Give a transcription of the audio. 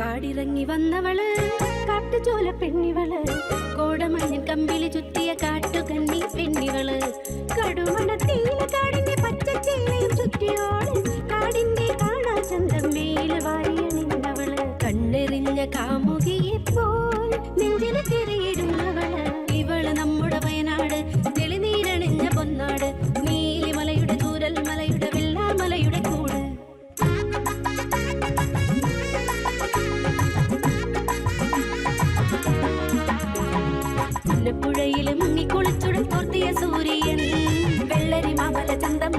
കാടിറങ്ങി വന്നവൾ കാട്ടുചോല പെണ്ണിവൾ കോടമഞ്ഞൻ കമ്പിളി ചുറ്റിയ കാട്ടുകന്നി പെണ്ണിവൾ. കടുമണത്തിയില കാടിന്റെ പച്ചച്ചീലയും ചുറ്റിയോട് കാടിന്റെ കാണാ ചന്തം മേല വാരിയണിഞ്ഞവൾ കണ്ണെറിഞ്ഞ കാമുകിയെ പോൽ നെഞ്ചിന് തിരിയിടുന്നവൾ. ഇവൾ നമ്മുടെ വയനാട് തെളിനീരണിഞ്ഞ പൊന്നാട് മുല്ലപ്പുഴയിലും മുങ്ങിക്കുളിച്ചുടൻ കോർത്തിയ സൂര്യൻ. വെള്ളരി മാമല ചന്തം